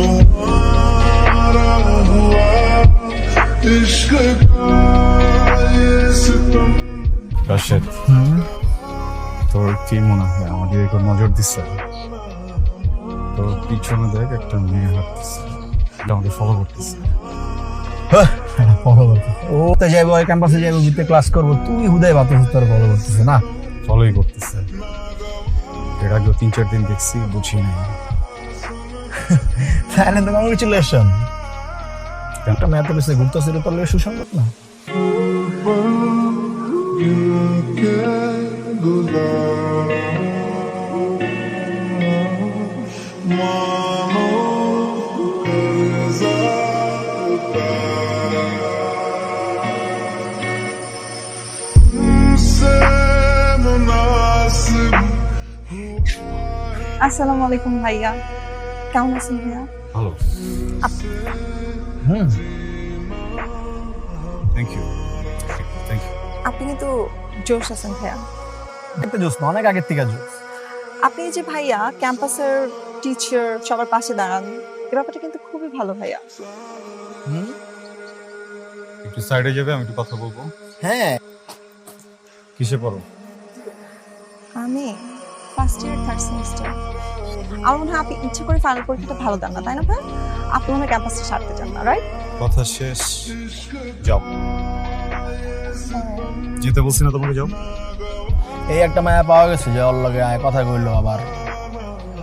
तुम्हारा हुआ इश्क का ये सितम রাশেদ তোর কি মনে হয় আমাকে একটু নজর দিচ্ছে তোর পিছনে দেখ একটা মেয়ে হাঁটতেছে এটা আমাকে ফলো করতেছে ফলো করতেছে ও তো যাইবো ওই ক্যাম্পাসে যাইবো ভিতরে ক্লাস করবো তুই হুদায় ভাবতেছিস তোর ফলো করতেছে না ফলোই করতেছে এর আগেও তিন চার দিন দেখছি বুঝি নাই তাহলে তো কংগ্রেচুলেশন একটা মেয়ে তো ঘুরতে সেটা পারলে সুসংগত না? আসসালামু আলাইকুম ভাইয়া। কেমন আছেন ভাইয়া? ভালো। হুম। থ্যাংক ইউ থ্যাংক ইউ আপনি কিন্তু জোশ আছেন ভাইয়া। একটা জোস না অনেক আগের থেকে জোস আপনি যে ভাইয়া ক্যাম্পাসের টিচার সবার পাশে দাঁড়ান এ ব্যাপারটা কিন্তু খুবই ভালো ভাইয়া। হুম। একটু সাইডে যাবে আমি একটু কথা বলব। হ্যাঁ। কিসে পড়ো? আমি ফার্স্ট ইয়ার থার্ড সেমিস্টার আমার মনে হয় আপনি ইচ্ছে করে ফাইনাল পরীক্ষাটা ভালো দেন না তাই না ভাই? আপনি মনে হয় ক্যাম্পাসটা ছাড়তে চান না রাইট কথা শেষ। যাও। যেতে বলছি না তোমাকে যাও। এই একটা মায়া পাওয়া গেছে যে ওর লগে আয় কথা কইলো আবার।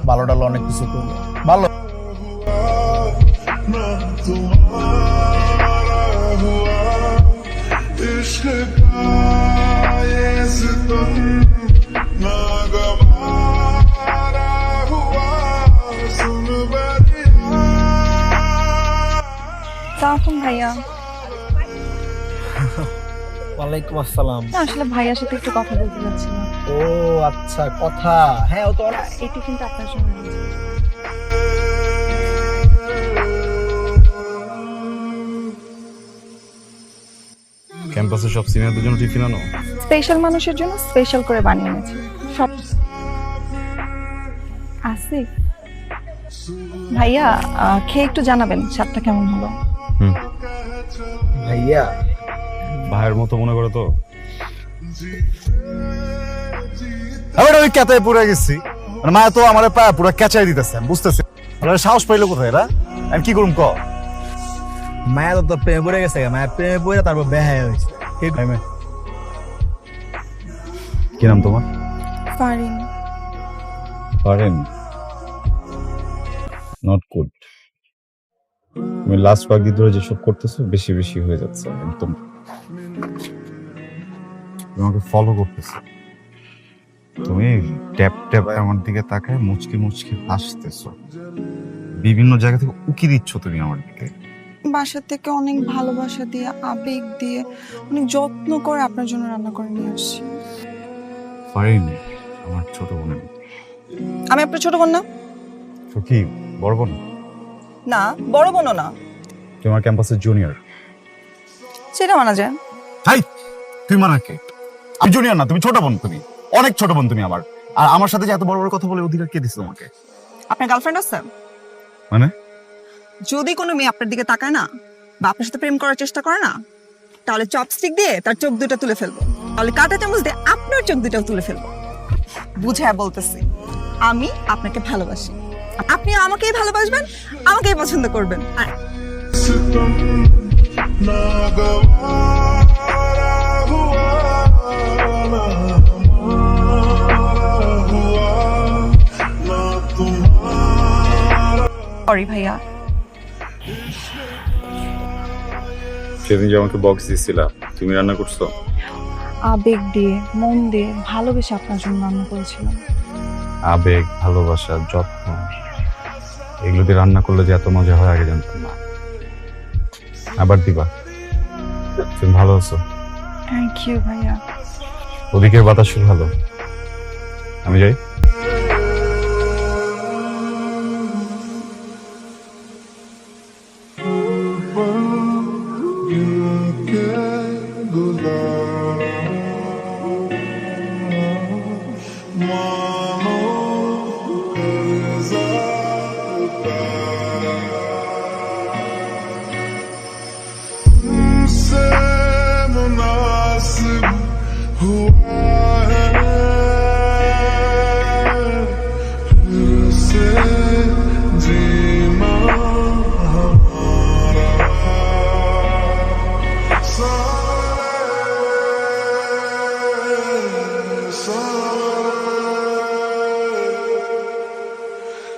ভালো টালো অনেক কিছু করল ভালো। ভাইয়া। ওয়ালাইকুম আসসালাম। আসলে ভাইয়ার সাথে একটু কথা বলতে যাচ্ছিলাম। ও আচ্ছা কথা। হ্যাঁ ও তো এটি কিন্তু আপনার জন্য ক্যাম্পাসে সব সিনিয়রদের জন্য টিফিন আনো? স্পেশাল মানুষের জন্য স্পেশাল করে বানিয়ে এনেছি। সব আসি ভাইয়া খেয়ে একটু জানাবেন স্বাদটা কেমন হলো? ভাইয়া। ভাইয়ের মতো মনে করে তো। আমি ওই ক্যাতায় পড়ে গেছি। মানে মায়া তো আমার প্রায় পুরো ক্যাচাই দিতেছে আমি বুঝতেছি? আর সাহস পাইলো কোথায় এরা আমি কি করুম ক? মায়া তো প্রেমে পড়ে গেছে মায়া প্রেমে পড়ে তারপর বেহায় হয়েছে কি নাম তোমার? ফারিন। পারেন নট গুড তুমি লাস্ট কয়েকদিন ধরে যেসব করতেছো বেশি বেশি হয়ে যাচ্ছে একদম। তোমাকে ফলো করতেছে। তুমি ট্যাপ ট্যাপ আমার দিকে তাকায় মুচকি মুচকি হাসতেছো। বিভিন্ন জায়গা থেকে উকি দিচ্ছ তুমি আমার দিকে। বাসা থেকে অনেক ভালোবাসা দিয়ে আবেগ দিয়ে অনেক যত্ন করে আপনার জন্য রান্না করে নিয়ে আসছি। ফারিন আমার ছোট বোনের। আমি আপনার ছোট বোন না? কি বড় বোন? না বড় বোনও না। তোমার ক্যাম্পাসের জুনিয়র সেটা মানা যায়। হাই তুই মানা কে? আমি জুনিয়র না তুমি ছোট বোন তুমি। অনেক ছোট বোন তুমি আমার আর আমার সাথে যে এত বড় বড় কথা বলে অধিকার কে দিছে তোমাকে? আপনার গার্লফ্রেন্ড আছে? মানে? যদি কোনো মেয়ে আপনার দিকে তাকায় না বা আপনার সাথে প্রেম করার চেষ্টা করে না তাহলে চপস্টিক দিয়ে তার চোখ দুটো তুলে ফেলব। তাহলে কাঁটা চামচ দিয়ে আপনার চোখ দুটো তুলে ফেলব। বুঝে বলতেছি আমি আপনাকে ভালোবাসি। আপনি আমাকেই ভালোবাসবেন আমাকেই পছন্দ করবেন। আর ভাইয়া। সেদিন যে আমাকে বক্স দিছিলা তুমি রান্না করছ? আবেগ দিয়ে মন দিয়ে ভালোবেসে আপনার জন্য রান্না করেছিলাম। আবেগ ভালোবাসা যত্ন এগুলো দিয়ে রান্না করলে যে এত মজা হয় আগে জানতাম না। আবার দিবা। তুমি ভালো আছো? থ্যাংক ইউ ভাইয়া। ওদিকের বাতাস ভালো। আমি যাই।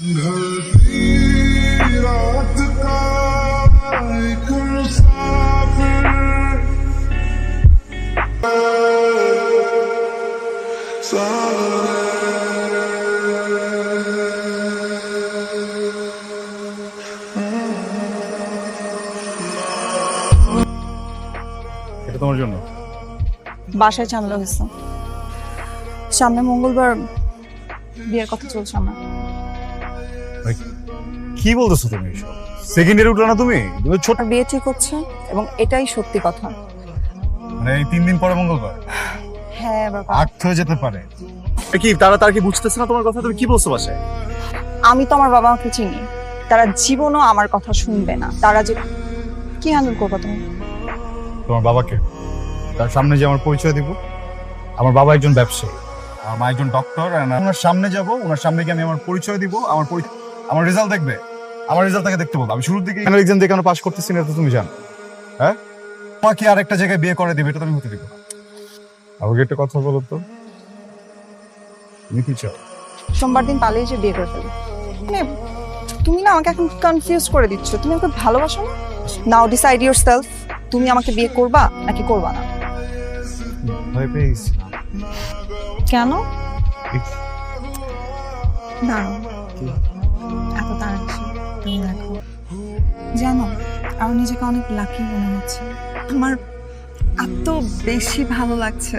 ढलती रात का एक मुसाफिर এটা তোমার জন্য বাসায় ঝামেলা হয়েছে সামনে মঙ্গলবার বিয়ের কথা চলছে আমার ভাই, কি বলতেছো তুমি সেকেন্ড ইয়ারে উঠল না তুমি? তুমি ছোট বিয়ে ঠিক হচ্ছে এবং এটাই সত্যি কথা। মানে এই তিন দিন পরে মঙ্গলবার? হ্যাঁ বাবা। আট হয়ে যেতে পারে। কি তারা তার কি বুঝতেছে না তোমার কথা? তুমি কি বলছো বাসায়? আমি তো আমার বাবা মাকে চিনি। তারা জীবনও আমার কথা শুনবে না। তারা যে কি হ্যান্ডেল করব তুমি? তোমার বাবাকে। তার সামনে যে আমার পরিচয় দিব। আমার বাবা একজন ব্যবসায়ী। আমার মা একজন ডক্টর ওনার সামনে যাব। ওনার সামনে গিয়ে আমি আমার পরিচয় দিব। আমার আমার রেজাল্ট দেখবে। আমার রেজাল্ট তাকে দেখতে বলব আমি শুরুর দিকে এক্সাম দিয়ে কেন পাস করতেছি না তো তুমি জানো। হ্যাঁ? তোমাকে আর একটা জায়গায় বিয়ে করে দিবে এটা তুমি হতে দিব না। আমাকে একটা কথা বলো তো। তুমি কি চাও? সোমবার দিন পালিয়ে যে বিয়ে করে ফেলি। মানে তুমি না আমাকে এখন কনফিউজ করে দিচ্ছ। তুমি আমাকে ভালোবাসো না? নাও ডিসাইড ইউর সেলফ তুমি আমাকে বিয়ে করবা নাকি করবা না? ভয় পেয়েছি। কেন? দাঁড়ো আমার নিজেকে অনেক লাকি মনে হচ্ছে। আমার এত বেশি ভালো লাগছে।